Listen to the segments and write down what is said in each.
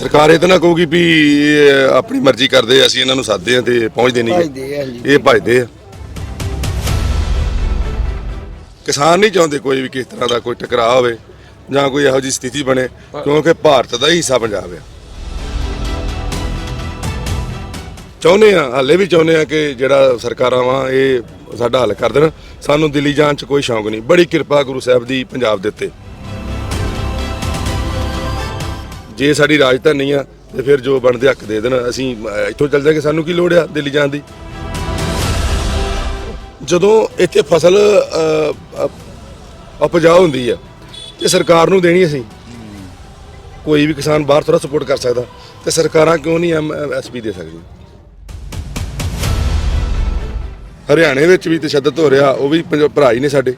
ਸਰਕਾਰ ਇਹ ਤਾਂ ਨਾ ਕਹੂਗੀ ਵੀ ਇਹ ਆਪਣੀ ਮਰਜ਼ੀ ਕਰਦੇ ਆ, ਅਸੀਂ ਇਹਨਾਂ ਨੂੰ ਸਾਦੇ ਆ ਤੇ ਪਹੁੰਚਦੇ ਨਹੀਂ ਭਜਦੇ ਆ ਜੀ। ਇਹ ਭਜਦੇ ਆ। ਕਿਸਾਨ ਨਹੀਂ ਚਾਹੁੰਦੇ ਕੋਈ ਵੀ ਕਿਸ ਤਰ੍ਹਾਂ ਦਾ ਕੋਈ ਟਕਰਾਅ ਹੋਵੇ ਜਾਂ ਕੋਈ ਇਹੋ ਜਿਹੀ ਸਥਿਤੀ ਬਣੇ ਕਿਉਂਕਿ ਭਾਰਤ ਦਾ ਹੀ ਹਿੱਸਾ ਪੰਜਾਬ ਆ। ਚਾਹੁੰਦੇ ਆ ਹਾਲੇ ਵੀ ਚਾਹੁੰਦੇ ਆ ਕਿ ਜਿਹੜਾ ਸਰਕਾਰਾਂ ਵਾ ਇਹ ਸਾਡਾ ਹੱਲ ਕਰ ਦੇਣ। ਸਾਨੂੰ ਦਿੱਲੀ ਜਾਣ ਚ ਕੋਈ ਸ਼ੌਂਕ ਨਹੀਂ। ਬੜੀ ਕਿਰਪਾ ਗੁਰੂ ਸਾਹਿਬ ਦੀ ਪੰਜਾਬ ਦੇ ਉੱਤੇ। ਜੇ ਸਾਡੀ ਰਾਜਧਾਨੀ ਆ ਤੇ ਫਿਰ ਜੋ ਬਣਦੇ ਹੱਕ ਦੇ ਦੇਣ। ਅਸੀਂ ਇੱਥੋਂ ਚੱਲ ਜਾਾਂਗੇ ਸਾਨੂੰ ਕੀ ਲੋੜ ਆ ਦਿੱਲੀ ਜਾਣ ਦੀ? ਜਦੋਂ ਇੱਥੇ ਫਸਲ ਅਹ, ਉਪਜਾਊ ਹੁੰਦੀ ਆ ਤੇ ਸਰਕਾਰ ਨੂੰ ਦੇਣੀ ਅਸੀਂ। ਕੋਈ ਵੀ ਕਿਸਾਨ ਬਾਹਰ ਥੋੜਾ ਸਪੋਰਟ ਕਰ ਸਕਦਾ ਤੇ ਸਰਕਾਰਾਂ ਕਿਉਂ ਨਹੀਂ ਐਮਐਸਪੀ ਦੇ ਸਕਦੀਆਂ? ਹਰਿਆਣੇ ਵਿੱਚ ਵੀ ਤਸ਼ੱਦਦ ਹੋ ਰਿਹਾ ਉਹ ਵੀ ਪੰਜ- ਭਰਾ ਹੀ ਨੇ ਸਾਡੇ।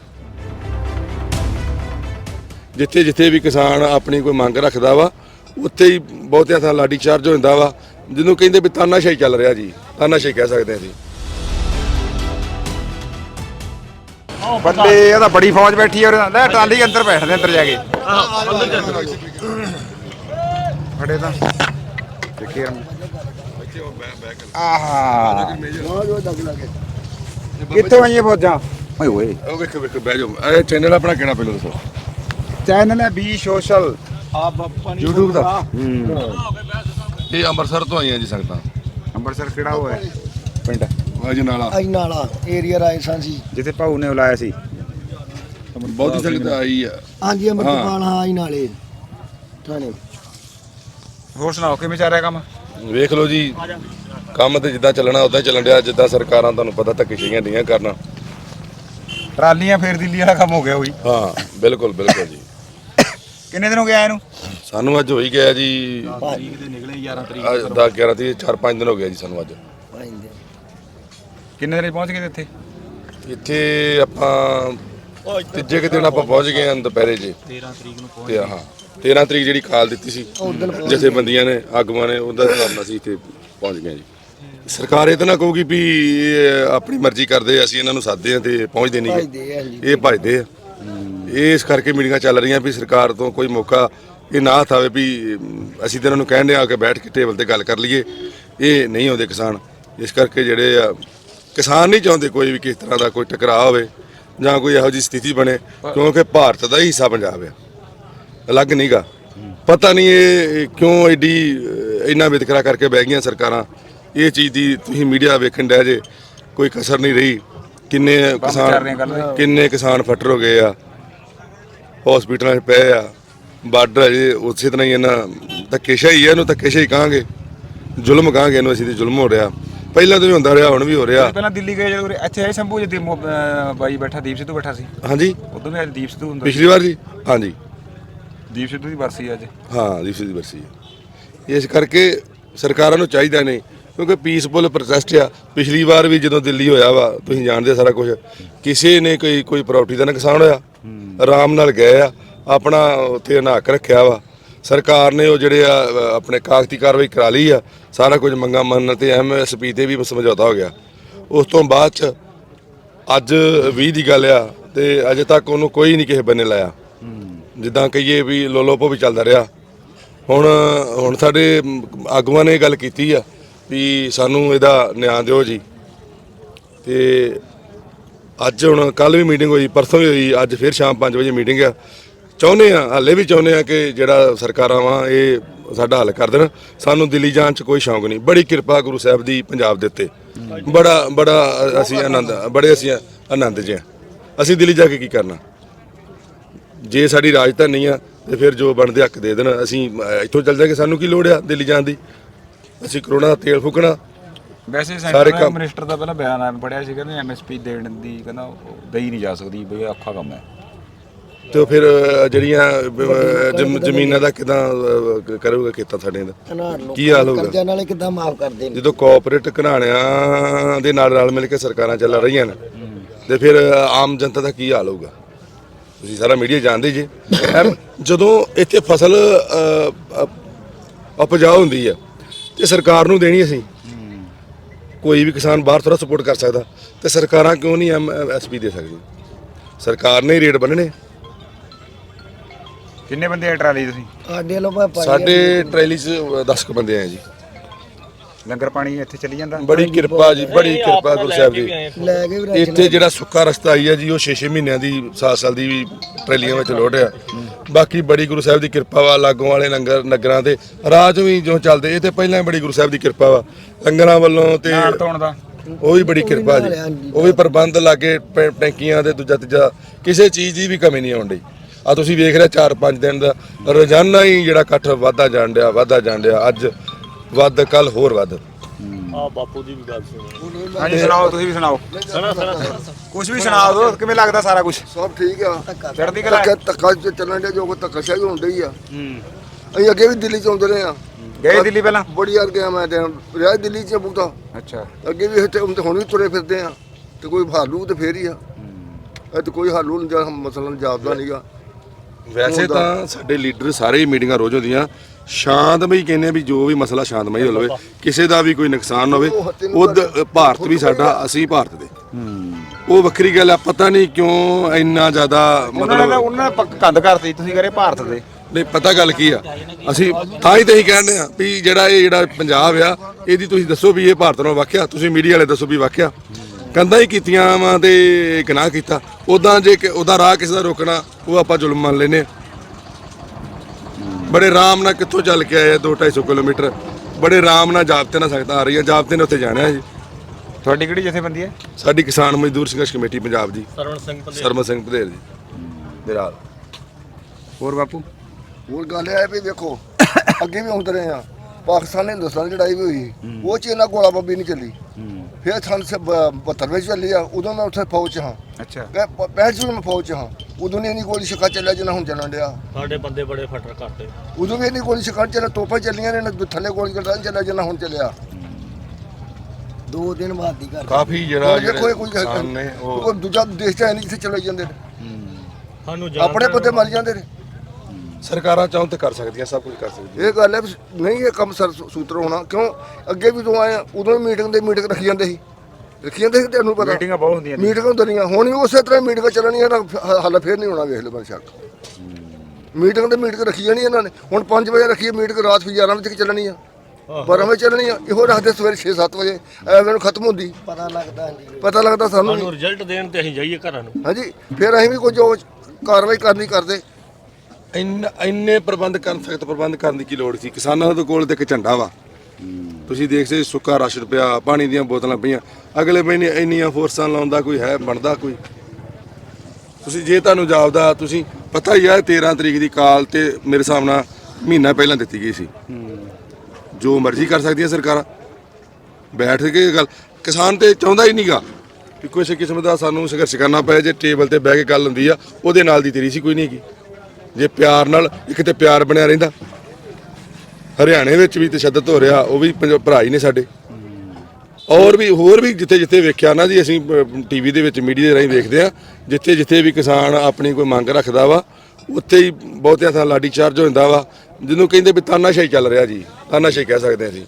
ਜਿੱਥੇ ਜਿੱਥੇ ਵੀ ਕਿਸਾਨ ਆਪਣੀ ਕੋਈ ਮੰਗ ਰੱਖਦਾ ਵਾ ਉੱਥੇ ਹੀ ਬਹੁਤਿਆਂ ਥਾਂ ਲਾਡੀ ਚਾਰਜ ਹੋ ਜਾਂਦਾ ਵਾ ਜਿਹਨੂੰ ਕਹਿੰਦੇ ਵੀ ਤਾਨਾਸ਼ਾਹੀ ਚੱਲ ਰਿਹਾ ਜੀ ਤਾਨਾਸ਼ਾਹੀ ਕਹਿ ਸਕਦੇ ਹਾਂ ਅਸੀਂ ਬੱਲੇ ਇਹ ਤਾਂ ਬੜੀ ਫੌਜ ਬੈਠੀ ਹੈ ਉਹਦੇ ਨਾਲ। ਲੈ ਟਰਾਲੀ ਅੰਦਰ ਬੈਠਦੇ ਅੰਦਰ ਜਾ ਕੇ। ਫੜੇ ਤਾਂ। ਦੇਖੀ ਆਹਾ। ਕਿੱਥੋਂ ਆਈਆਂ ਫੌਜਾਂ? ਓਏ ਓਏ ਉਹ ਵੇਖੋ ਵੇਖੋ ਬਹਿ ਜਾਓ। ਇਹ ਚੈਨਲ ਆਪਣਾ ਕਿਹੜਾ ਪਹਿਲਾਂ ਦੱਸੋ? ਚੈਨਲ ਹੈ ਬੀ ਸੋਸ਼ਲ YouTube ਦਾ। ਇਹ ਅੰਮ੍ਰਿਤਸਰ ਤੋਂ ਆਈਆਂ ਜੀ ਸੰਗਤਾਂ। ਅੰਮ੍ਰਿਤਸਰ ਕਿਹੜਾ ਹੋਇਆ ਪਿੰਡ। ਅਜਨਾਲਾ ਆਈ ਨਾਲਾ ਏਰੀਆ ਰਾਜਸਥਾਨ ਸੀ ਜਿੱਥੇ ਭਾਊ ਨੇ ਬੁਲਾਇਆ ਸੀ। ਬਹੁਤੀ ਸੰਗਤ ਆਈ ਆ। ਹਾਂਜੀ ਅਮਰਪਾਲ ਹਾਂ। ਆਈ ਨਾਲੇ। ਥਾਣੇ। ਹੋਰ ਸੁਣਾਓ ਕਿਵੇਂ ਚੱਲ ਰਿਹਾ ਕੰਮ? ਵੇਖ ਲਓ ਜੀ ਕੰਮ ਤੇ ਜਿੱਦਾਂ ਚੱਲਣਾ ਉਦਾਂ ਚੱਲਣ ਡਿਆ। ਜਿੱਦਾਂ ਸਰਕਾਰਾਂ ਤੁਹਾਨੂੰ ਪਤਾ ਧੱਕੇ ਸ਼ਈਆਂ ਡੀਆਂ ਕਰਨਾ। ਟਰਾਲੀਆਂ ਫੇਰ ਦਿੱਲੀ ਵਾਲਾ ਕੰਮ ਹੋ ਗਿਆ ਹੋਈ ਹਾਂ ਬਿਲਕੁਲ ਬਿਲਕੁਲ ਜੀ। ਕਿੰਨੇ ਦਿਨ ਹੋ ਗਏ ਆਏ ਨੂੰ? ਸਾਨੂੰ ਅੱਜ ਹੋਈ ਗਿਆ ਜੀ। ਤਰੀਕ ਦੇ ਨਿਕਲੇ 11 ਤਰੀਕ 10 11 ਤੇ 4-5 ਦਿਨ ਹੋ ਗਿਆ ਜੀ ਸਾਨੂੰ ਅੱਜ। ਕਿੰਨੇ ਦਿਨ। 'ਚ ਪਹੁੰਚ ਗਏ ਇੱਥੇ? ਇੱਥੇ ਆਪਾਂ ਤੀਜੇ ਕੁ ਦਿਨ ਆਪਾਂ ਪਹੁੰਚ ਗਏ ਹਾਂ ਦੁਪਹਿਰੇ ਜੇ। 13 ਤਰੀਕ ਨੂੰ ਤੇ ਹਾਂ 13 ਤਰੀਕ ਜਿਹੜੀ ਕਾਲ ਦਿੱਤੀ ਸੀ ਜਿਥੇ ਬੰਦੀਆਂ ਨੇ ਆਗੂਆਂ ਨੇ ਉਹਦਾ ਹਿਸਾਬ ਨਾਲ ਅਸੀਂ ਇੱਥੇ ਪਹੁੰਚ ਗਏ ਜੀ। ਸਰਕਾਰ ਇਹ ਤਾਂ ਨਾ ਕਹੂਗੀ ਵੀ ਇਹ ਆਪਣੀ ਮਰਜ਼ੀ ਕਰਦੇ ਆ, ਅਸੀਂ ਇਹਨਾਂ ਨੂੰ ਸਾਦੇ ਆ ਤੇ ਪਹੁੰਚਦੇ ਨਹੀਂ ਇਹ ਭਜਦੇ ਆ। ਇਸ ਕਰਕੇ ਮੀਟਿੰਗਾਂ ਚੱਲ ਰਹੀਆਂ ਵੀ ਸਰਕਾਰ ਤੋਂ ਕੋਈ ਮੌਕਾ ਇਹ ਨਾ ਹੱਥ ਆਵੇ ਵੀ ਅਸੀਂ ਤਾਂ ਇਹਨਾਂ ਨੂੰ ਕਹਿੰਦੇ ਆ ਕਿ ਬੈਠ ਕੇ ਟੇਬਲ ਤੇ ਗੱਲ ਕਰ ਲਈਏ। ਇਹ ਨਹੀਂ ਆਉਂਦੇ ਕਿਸਾਨ। ਇਸ ਕਰਕੇ ਜਿਹੜੇ ਆ ਕਿਸਾਨ ਨਹੀਂ ਚਾਹੁੰਦੇ ਕੋਈ ਵੀ ਕਿਸ ਤਰ੍ਹਾਂ ਦਾ ਕੋਈ ਟਕਰਾਅ ਹੋਵੇ ਜਾਂ ਕੋਈ ਇਹੋ ਜਿਹੀ ਸਥਿਤੀ ਬਣੇ ਕਿਉਂਕਿ ਭਾਰਤ ਦਾ ਹੀ ਹਿੱਸਾ ਪੰਜਾਬ ਆ। ਅਲੱਗ ਨਹੀਂਗਾ ਪਤਾ ਨਹੀਂ ਇਹ ਕਿਉਂ ਐਡੀ ਇੰਨਾ ਵਿਤਕਰਾ ਕਰਕੇ ਬਹਿ ਗਈਆਂ ਸਰਕਾਰਾਂ। ਇਹ ਚੀਜ਼ ਦੀ ਤੁਸੀਂ ਮੀਡੀਆ ਵੇਖਣ ਡਿਆ ਜੇ ਕੋਈ ਕਸਰ ਨਹੀਂ ਰਹੀ। ਕਿੰਨੇ ਕਿਸਾਨ। ਕਿੰਨੇ ਕਿਸਾਨ ਫੱਟਰ ਹੋ ਗਏ ਆ। ਹਸਪੀਟਲਾਂ 'ਚ ਪਏ ਆ ਬਾਰਡਰ ਅਜੇ ਉਸੇ ਤਰ੍ਹਾਂ ਹੀ ਇਹਨਾਂ ਧੱਕੇਸ਼ਾਹੀ ਹੈ ਇਹਨੂੰ ਧੱਕੇਸ਼ਾਹੀ ਕਹਾਂਗੇ ਜ਼ੁਲਮ ਕਹਾਂਗੇ ਇਹਨੂੰ ਅਸੀਂ ਤੇ ਜ਼ੁਲਮ ਹੋ ਰਿਹਾ। ਪਹਿਲਾਂ ਤੋਂ ਵੀ ਹੁੰਦਾ ਰਿਹਾ ਹੁਣ ਵੀ ਹੋ ਰਿਹਾ। ਪਹਿਲਾਂ ਦਿੱਲੀ ਗਏ ਜਦੋਂ ਇੱਥੇ ਆਏ ਸ਼ੰਭੂ ਜਿੱਦੀ ਬਾਈ ਬੈਠਾ ਦੀਪ ਸਿੱਧੂ ਬੈਠਾ ਸੀ। ਹਾਂਜੀ। ਉਦੋਂ ਵੀ ਅੱਜ ਦੀਪ ਸਿੱਧੂ ਹੁੰਦਾ ਪਿਛਲੀ ਵਾਰ ਜੀ ਹਾਂਜੀ। ਦੀਪ ਸਿੱਧੂ ਦੀ ਬਰਸੀ ਅੱਜ। ਹਾਂ ਰੀਸ ਦੀ ਵਰਸੀ ਹੈ ਇਸ ਕਰਕੇ ਸਰਕਾਰਾਂ ਨੂੰ ਚਾਹੀਦਾ ਨਹੀਂ ਕਿਉਂਕਿ ਪੀਸਫੁਲ ਪ੍ਰੋਟੈਸਟ ਆ। ਪਿਛਲੀ ਵਾਰ ਵੀ ਜਦੋਂ ਦਿੱਲੀ ਹੋਇਆ ਵਾ ਤੁਸੀਂ ਜਾਣਦੇ ਆ ਸਾਰਾ ਕੁਝ ਕਿਸੇ ਨੇ ਕੋਈ ਕੋਈ ਪ੍ਰਾਪਰਟੀ ਦਾ ਨੁਕਸਾਨ ਹੋਇਆ। ਆਰਾਮ ਨਾਲ ਗਏ ਆ ਆਪਣਾ ਉੱਥੇ ਨਾਕ ਰੱਖਿਆ ਵਾ। ਸਰਕਾਰ ਨੇ ਉਹ ਜਿਹੜੇ ਆ ਅ, ਆਪਣੇ ਕਾਗਜ਼ੀ ਕਾਰਵਾਈ ਕਰਾ ਲਈ ਆ ਸਾਰਾ ਕੁਝ ਮੰਗਾ ਮੰਨ ਤੇ ਐਮਐਸਪੀ ਤੇ ਵੀ ਸਮਝੌਤਾ ਹੋ ਗਿਆ। ਉਸ ਤੋਂ ਬਾਅਦ ਚ ਅੱਜ 20 ਦੀ ਗੱਲ ਆ ਤੇ ਅਜੇ ਤੱਕ ਉਹਨੂੰ ਕੋਈ ਨਹੀਂ ਕਿਸੇ ਬੰਨੇ ਲਾਇਆ। ਜਿੱਦਾਂ ਕਹੀਏ ਵੀ ਲੋਲੋਪੋ ਵੀ ਚੱਲਦਾ ਰਿਹਾ। ਹੁਣ ਹੁਣ ਸਾਡੇ ਆਗੂਆਂ ਨੇ ਇਹ ਗੱਲ ਕੀਤੀ ਆ ਵੀ ਸਾਨੂੰ ਇਹਦਾ ਨਿਆਂ ਦਿਓ ਜੀ। ਤੇ ਅੱਜ ਹੁਣ ਕੱਲ ਵੀ ਮੀਟਿੰਗ ਹੋਈ, ਪਰਸੋਂ ਵੀ ਹੋਈ, ਅੱਜ ਫਿਰ ਸ਼ਾਮ 5 ਵਜੇ ਮੀਟਿੰਗ ਆ। ਚਾਹੁੰਦੇ ਆ, ਹਾਲੇ ਵੀ ਚਾਹੁੰਦੇ ਆ ਕਿ ਜਿਹੜਾ ਸਰਕਾਰਾਂ ਵਾ, ਇਹ ਸਾਡਾ ਹੱਲ ਕਰ ਦੇਣ। ਸਾਨੂੰ ਦਿੱਲੀ ਜਾਣ ਚ ਕੋਈ ਸ਼ੌਂਕ ਨਹੀਂ। ਬੜੀ ਕਿਰਪਾ ਗੁਰੂ ਸਾਹਿਬ ਦੀ ਪੰਜਾਬ ਦੇ ਉੱਤੇ। ਬੜਾ ਬੜਾ ਅਸੀਂ ਆਨੰਦ, ਬੜੇ ਅਸੀਂ ਆਨੰਦ ਚ ਆ ਅਸੀਂ ਦਿੱਲੀ ਜਾ ਕੇ ਕੀ ਕਰਨਾ? ਜੇ ਸਾਡੀ ਰਾਜਧਾਨੀ ਆ, ਤੇ ਫਿਰ ਜੋ ਬਣਦੇ ਹੱਕ ਦੇ ਦੇਣ। ਅਸੀਂ ਇੱਥੋਂ ਚੱਲ ਜਾਾਂਗੇ। ਸਾਨੂੰ ਕੀ ਲੋੜ ਆ ਦਿੱਲੀ ਜਾਣ ਦੀ? ਅਸੀਂ ਕਰੋਨਾ ਦਾ ਤੇਲ ਫੂਕਣਾ। ਵੈਸੇ ਸਾਰੇ ਸੈਂਟਰ ਕੰਮ- ਮਿਨਿਸਟਰ ਦਾ ਪਹਿਲਾਂ ਬਿਆਨ ਆਇਆ ਪੜਿਆ ਸੀ ਕਹਿੰਦੇ ਐਮਐਸਪੀ ਦੇਣ ਦੀ ਕਹਿੰਦਾ ਉਹ ਦੇਈ ਨਹੀਂ ਜਾ ਸਕਦੀ ਬਈ ਔਖਾ ਕੰਮ ਹੈ। ਤੇ ਫਿਰ ਅਹ, ਜਿਹੜੀਆਂ ਅਹ, ਜ਼ਮ- ਜ਼ਮੀਨਾਂ ਦਾ ਕਿਦਾਂ ਕਰੂਗਾ ਕੀਤਾ ਸਾਡੇ ਦਾ? ਅਨਾਰ ਲੋਕ ਕੀ ਹਾਲ ਹੋਊਗਾ? ਕਰਜ਼ਿਆਂ ਨਾਲੇ ਕਿੱਦਾਂ ਮਾਫ ਕਰਦੇ ਨੇ? ਜਦੋਂ ਕੋਆਪਰੇਟ ਘਰਾਣਿਆਂ ਦੇ ਨਾਲ ਰਲ ਮਿਲ ਕੇ ਸਰਕਾਰਾਂ ਚੱਲ ਰਹੀਆਂ ਨੇ ਤੇ ਫਿਰ ਆਮ ਜਨਤਾ ਦਾ ਕੀ ਹਾਲ ਹੋਊਗਾ? ਤੁਸੀਂ ਸਾਰਾ ਮੀਡੀਆ ਜਾਣਦੇ ਜੀ। ਐਮ ਜਦੋਂ ਇੱਥੇ ਫਸਲ ਉਪਜਾਊ ਹੁੰਦੀ ਆ ਤੇ ਸਰਕਾਰ ਨੂੰ ਦੇਣੀ ਅਸੀਂ? ਕੋਈ ਵੀ ਕਿਸਾਨ ਬਾਹਰ ਥੋੜਾ ਸਪੋਰਟ ਕਰ ਸਕਦਾ। ਤੇ ਸਰਕਾਰਾਂ ਕਿਉਂ ਨਹੀਂ ਐਮਐਸਪੀ ਦੇ ਸਕਦੀ ਸਰਕਾਰ ਨੇ ਹੀ ਰੇਟ ਬੰਨਣੇ ਕਿੰਨੇ ਬੰਦੇ ਆ ਟਰਾਲੀ ਤੁਸੀਂ? ਸਾਡੇ ਲੋ ਸਾਡੇ ਟਰੈਲੀ 'ਚ 10 ਕੁ ਬੰਦੇ ਆ ਜੀ। ਲੰਗਰ ਪਾਣੀ ਇੱਥੇ ਚੱਲੀ ਜਾਂਦਾ? ਬੜੀ ਕਿਰਪਾ ਜੀ ਬੜੀ ਕਿਰਪਾ ਗੁਰੂ ਸਾਹਿਬ ਦੀ ਲੈ ਕੇ ਵੀ ਇੱਥੇ ਜਿਹੜਾ ਸੁੱਕਾ ਰਸਤਾ ਆਈ ਹੈ ਜੀ ਉਹ 6-6 ਮਹੀਨਿਆਂ ਦੀ ਸਾਲ ਸਾਲ ਦੀ ਵੀ ਟਰੈਲੀਆਂ ਵਿੱਚ ਲੋਡ ਆ ਬਾਕੀ ਬੜੀ ਗੁਰੂ ਸਾਹਿਬ ਦੀ ਕਿਰਪਾ ਵਾ ਲਾਗੋਂ ਵਾਲੇ ਲੰਗਰ ਨਗਰਾਂ ਤੇ। ਰਾਜ ਵੀ ਜੋ ਚੱਲਦੇ ਇਹ ਤੇ ਪਹਿਲਾਂ ਹੀ ਬੜੀ ਗੁਰੂ ਸਾਹਿਬ ਦੀ ਕਿਰਪਾ ਵਾ। ਲੰਗਰਾਂ ਵੱਲੋਂ ਤੇ ਨਾਲ ਧੋਣ ਦਾ। ਉਹ ਵੀ ਬੜੀ ਕਿਰਪਾ ਜੀ। ਉਹ ਵੀ ਪ੍ਰਬੰਧ ਲਾਗੇ ਟੈਂਕੀਆਂ ਦੇ ਦੂਜਾ ਤੀਜਾ। ਕਿਸੇ ਚੀਜ਼ ਦੀ ਵੀ ਕਮੀ ਨਹੀਂ ਆਉਂਦੀ ਆ ਤੁਸੀਂ ਵੇਖ ਰਹੇ 4-5 ਦਿਨ ਦਾ ਰੋਜ਼ਾਨਾ ਹੀ ਜਿਹੜਾ ਇਕੱਠ ਵਾਧਾ ਜਾਣ ਡਿਆ ਵਾਧਾ ਜਾਣ ਡਿਆ। ਅੱਜ ਵੱਧ ਕੱਲ ਹੋਰ ਵੱਧ। ਆ ਬਾਪੂ ਦੀ ਵੀ ਗੱਲ ਸੁਣੋ। ਹਾਂਜੀ ਸੁਣਾਓ ਤੁਸੀਂ ਵੀ ਸੁਣਾਓ। ਸੁਣਾ ਸੁਣਾ ਕੁਝ ਵੀ ਸੁਣਾਓ ਦੋ ਕਿਵੇਂ ਲੱਗਦਾ ਸਾਰਾ ਕੁਝ ਸਭ ਠੀਕ ਆ। ਚੜ੍ਹਦੀ ਕਲਾ ਧੱਕਾ ਧੱਕਾ ਚ ਚੱਲਣ ਦੇ ਜੋ ਕੋ ਧੱਕਾ ਸ਼ਾਹੀ ਹੁੰਦੀ ਹੀ ਆ। ਹੂੰ। ਅਸੀਂ ਅੱਗੇ ਵੀ ਦਿੱਲੀ ਚ ਆਉਂਦੇ ਰਹੇ ਆ। ਗਏ ਦਿੱਲੀ ਪਹਿਲਾਂ? ਬੜੀ ਵਾਰ ਗਿਆ ਮੈਂ ਤੇ ਰਿਹਾ ਦਿੱਲੀ ਚ ਬੂਟਾ ਅੱਛਾ। ਅੱਗੇ ਵੀ ਇੱਥੇ ਹੁਣ ਵੀ ਤੁਰੇ ਫਿਰਦੇ ਆ। ਤੇ ਕੋਈ ਹਾਲੂ ਤੇ ਫੇਰ ਹੀ ਆ। ਇਹ ਤੇ ਕੋਈ ਹਾਲੂ ਨਹੀਂ ਜਾਂ ਮਸਲਾ ਜਾਪਦਾ ਨਹੀਂਗਾ ਵੈਸੇ ਤਾਂ ਸਾਡੇ ਲੀਡਰ ਸਾਰੇ ਹੀ ਮੀਟਿੰਗਾਂ ਰੋਜ਼ ਹੁੰਦੀਆਂ। ਸ਼ਾਂਤਮਈ ਕਹਿੰਦੇ ਆ ਵੀ ਜੋ ਵੀ ਮਸਲਾ ਸ਼ਾਂਤਮਈ ਹੋਵੇ ਕਿਸੇ ਦਾ ਵੀ ਕੋਈ ਨੁਕਸਾਨ ਨਾ ਹੋਵੇ ਉਦ ਭਾਰਤ ਵੀ ਸਾਡਾ ਅਸੀਂ ਭਾਰਤ ਦੇ। ਉਹ ਵੱਖਰੀ ਗੱਲ ਆ ਪਤਾ ਨਹੀਂ ਕਿਉਂ ਇੰਨਾ ਜ਼ਿਆਦਾ ਮਤਲਬ ਉਹਨਾਂ ਨੇ ਕੰਧ ਕਰਤੀ ਤੁਸੀਂ ਕਰੇ ਭਾਰਤ ਦੇ। ਨਹੀਂ ਪਤਾ ਗੱਲ ਕੀ ਆ? ਅਸੀਂ ਤਾਂ ਹੀ ਤੇ ਹੀ ਕਹਿੰਦੇ ਆ ਵੀ ਜਿਹੜਾ ਇਹ ਜਿਹੜਾ ਪੰਜਾਬ ਆ ਇਹਦੀ ਤੁਸੀਂ ਦੱਸੋ ਵੀ ਇਹ ਭਾਰਤ ਨਾਲ ਵਾਕਿਆ ਤੁਸੀਂ ਮੀਡੀਆ ਵਾਲੇ ਦੱਸੋ ਵੀ ਵਾਕਿਆ ਕੰਧਾਂ ਹੀ ਕੀਤੀਆਂ ਵਾ ਤੇ ਗੁਨਾਹ ਕੀਤਾ। ਉਦਾਂ ਜੇ ਉਹਦਾ ਰਾਹ ਕਿਸੇ ਦਾ ਰੋਕਣਾ ਉਹ ਆਪਾਂ ਜ਼ੁਲਮ ਮੰਨ ਲੈਨੇ ਆ। ਬੜੇ ਆਰਾਮ ਨਾਲ ਕਿੱਥੋਂ ਚੱਲ ਕੇ ਆਏ 2-250 ਕਿਲੋਮੀਟਰ। ਬੜੇ ਆਰਾਮ ਨਾਲ ਜਾਬਤੇ ਨਾਲ ਸਕਦਾ ਆ ਰਹੀ ਆ ਜਾਬਤੇ ਨੇ ਉੱਥੇ ਜਾਣਾ ਹੈ ਜੀ। ਤੁਹਾਡੀ ਕਿਹੜੀ ਜਥੇਬੰਦੀ ਹੈ? ਸਾਡੀ ਕਿਸਾਨ ਮਜ਼ਦੂਰ ਸੰਘਰਸ਼ ਕਮੇਟੀ ਪੰਜਾਬ ਜੀ ਸਰਵਣ ਸਿੰਘ ਪੰਦੇ ਸਰਮਨ ਸਿੰਘ ਭਦੇਰ ਜੀ ਮੇਰਾ ਹੋਰ ਬਾਪੂ? ਹੋਰ ਗੱਲ ਇਹ ਹੈ ਵੀ ਵੇਖੋ ਅੱਗੇ ਵੀ ਆਉਂਦੇ ਰਹੇ ਆ। ਪਾਕਿਸਤਾਨ ਨੇ ਹਿੰਦੁਸਤਾਨ ਦੀ ਲੜਾਈ ਵੀ ਹੋਈ। ਉਹ ਚ ਇਹਨਾਂ ਗੋਲਾ ਬੰਬੀ ਨਹੀਂ ਚੱਲੀ। ਫਿਰ ਸੰਨ ਸੇ 72 ਵਿੱਚ ਚੱਲੀ ਆ ਉਦੋਂ ਮੈਂ ਉੱਥੇ ਫੌਜ ਚ ਹਾਂ। ਅੱਛਾ। ਪਹਿਲ ਚ ਵੀ ਮੈਂ ਫੌਜ ਚ ਹਾਂ। ਉਦੋਂ ਨਹੀਂ ਇੰਨੀ ਗੋਲੀ ਚੱਲਿਆ ਜਿੰਨਾ ਹੁਣ ਚੱਲਣ ਡਿਆ। ਸਾਡੇ ਬੰਦੇ ਬੜੇ ਫਟਰ ਕਰਦੇ। ਉਦੋਂ ਵੀ ਇੰਨੀ ਗੋਲੀ ਛੱਕਾ ਚੱਲਿਆ ਤੋਪਾਂ ਚੱਲੀਆਂ ਨੇ ਨਾ ਥੱਲੇ ਗੋਲੀ ਚੱਲਦਾ ਨਹੀਂ ਚੱਲਿਆ ਜਿੰਨਾ ਹੁਣ ਚੱਲਿਆ। ਦੋ ਦਿਨ ਬਾਅਦ ਦੀ ਕਰ ਕਾਫੀ ਜਿਹੜਾ ਜਿਹੜੇ ਕੋਈ ਨੇ ਉਹ ਕੋਈ ਦੂਜਾ ਦੇਸ਼ ਚ ਹੈ ਨਹੀਂ ਜਿੱਥੇ ਚਲੇ ਜਾਂਦੇ ਨੇ। ਸਾਨੂੰ ਆਪਣੇ ਬੰਦੇ ਮਰ ਜਾਂਦੇ ਨੇ। ਸਰਕਾਰਾਂ ਚਾਹਣ ਤੇ ਕਰ ਸਕਦੀਆਂ ਸਭ ਕੁਝ ਕਰ ਸਕਦੀਆਂ। ਇਹ ਗੱਲ ਹੈ ਨਹੀਂ ਇਹ ਕੰਮ ਸਰ ਸੂਤਰ ਹੋਣਾ। ਕਿਉਂ? ਅੱਗੇ ਵੀ ਤੋਂ ਆਏ ਉਦੋਂ ਵੀ ਮੀਟਿੰਗ ਦੇ ਮੀਟਿੰਗ ਰੱਖੀ ਜਾਂਦੇ ਸੀ। ਰੱਖੀ ਜਾਂਦੇ ਸੀ ਤੁਹਾਨੂੰ ਪਤਾ। ਮੀਟਿੰਗਾਂ ਬਹੁਤ ਹੁੰਦੀਆਂ ਨੇ। ਮੀਟਿੰਗ ਹੁੰਦੀਆਂ ਹੁਣ ਵੀ ਉਸੇ ਤਰ੍ਹਾਂ ਮੀਟਿੰਗ ਚੱਲਣੀਆਂ ਨਾ ਹੱਲ ਫੇਰ ਨਹੀਂ ਹੋਣਾ ਵੇਖ ਲਓ ਮਨ ਸ਼ੱਕ ਮੀਟਿੰਗ ਤੇ ਮੀਟਿੰਗ ਰੱਖੀ ਜਾਣੀ ਇਹਨਾਂ ਨੇ। ਹੁਣ 5 ਵਜੇ ਰੱਖੀ ਮੀਟਿੰਗ ਰਾਤ ਵੀ 11 ਵਜੇ ਤੱਕ ਚੱਲਣੀ ਆ। 12 ਵਜੇ ਚੱਲਣੀ ਆ। ਇਹੋ ਰੱਖਦੇ ਸਵੇਰੇ 6-7 ਵਜੇ। ਐਵੇਂ ਨੂੰ ਖਤਮ ਹੁੰਦੀ। ਪਤਾ ਲੱਗਦਾ ਹਾਂਜੀ ਪਤਾ ਲੱਗਦਾ ਸਾਨੂੰ ਸਾਨੂੰ ਰਿਜ਼ਲਟ ਦੇਣ ਤੇ ਅਸੀਂ ਜਾਈਏ ਘਰਾਂ ਨੂੰ। ਹਾਂਜੀ ਫਿਰ ਅਸੀਂ ਵੀ ਕੋਈ ਜੋ ਕਾਰਵਾਈ ਕਰਨੀ ਕਰਦੇ। ਇੰਨ- ਇੰਨੇ ਪ੍ਰਬੰਧ ਕਰਨ ਸਖਤ ਪ੍ਰਬੰਧ ਕਰਨ ਦੀ ਕੀ ਲੋੜ ਸੀ? ਕਿਸਾਨਾਂ ਦੇ ਕੋਲ ਤੇ ਇੱਕ ਝੰਡਾ ਵਾ। ਤੁਸੀਂ ਦੇਖ ਸਕਦੇ ਸੁੱਕਾ ਰਾਸ਼ਨ ਪਿਆ, ਪਾਣੀ ਦੀਆਂ ਬੋਤਲਾਂ ਪਈਆਂ। ਅਗਲੇ ਮਹੀਨੇ ਇੰਨੀਆਂ ਫੋਰਸਾਂ ਲਾਉਂਦਾ ਕੋਈ ਹੈ, ਬਣਦਾ ਕੋਈ? ਤੁਸੀਂ ਜੇ ਤੁਹਾਨੂੰ ਜਾਪਦਾ, ਤੁਸੀਂ ਪਤਾ ਹੀ ਆ 13 ਤਰੀਕ ਦੀ ਕਾਲ ਤੇ ਮੇਰੇ ਹਿਸਾਬ ਨਾਲ ਮਹੀਨਾ ਪਹਿਲਾਂ ਦਿੱਤੀ ਗਈ ਸੀ। ਜੋ ਮਰਜ਼ੀ ਕਰ ਸਕਦੀਆਂ ਸਰਕਾਰਾਂ। ਬੈਠ ਕੇ ਗੱਲ, ਕਿਸਾਨ ਤੇ ਚਾਹੁੰਦਾ ਹੀ ਨਹੀਂਗਾ ਕਿ ਕਿਸੇ ਕਿਸਮ ਦਾ ਸਾਨੂੰ ਸੰਘਰਸ਼ ਕਰਨਾ ਪਏ, ਜੇ ਟੇਬਲ ਤੇ ਬਹਿ ਕੇ ਗੱਲ ਹੁੰਦੀ ਆ, ਉਹਦੇ ਨਾਲ ਦੀ ਤੇਰੀ ਸੀ, ਕੋਈ ਨਹੀਂ ਹੈਗੀ। ਜੇ ਪਿਆਰ ਨਾਲ ਇੱਕ ਤੇ ਪਿਆਰ ਬਣਿਆ ਰਹਿੰਦਾ। ਹਰਿਆਣੇ ਵਿੱਚ ਵੀ ਤਸ਼ੱਦਦ ਹੋ ਰਿਹਾ, ਉਹ ਵੀ ਪੰਜ- ਭਰਾ ਹੀ ਨੇ ਸਾਡੇ। ਔਰ ਵੀ, ਹੋਰ ਵੀ ਜਿੱਥੇ ਜਿੱਥੇ ਵੇਖਿਆ ਨਾ ਜੀ, ਅਸੀਂ ਟੀਵੀ ਦੇ ਵਿੱਚ, ਮੀਡੀਆ ਦੇ ਰਾਹੀਂ ਵੇਖਦੇ ਆ ਜਿੱਥੇ ਜਿੱਥੇ ਵੀ ਕਿਸਾਨ ਆਪਣੀ ਕੋਈ ਮੰਗ ਰੱਖਦਾ ਵਾ, ਉੱਥੇ ਹੀ ਬਹੁਤਿਆਂ ਥਾਂ ਲਾਡੀ ਚਾਰਜ ਹੋ ਜਾਂਦਾ ਵਾ, ਜਿਹਨੂੰ ਕਹਿੰਦੇ ਵੀ ਤਾਨਾਸ਼ਾਹੀ ਚੱਲ ਰਿਹਾ ਜੀ, ਤਾਨਾਸ਼ਾਹੀ ਕਹਿ ਸਕਦੇ ਹਾਂ ਅਸੀਂ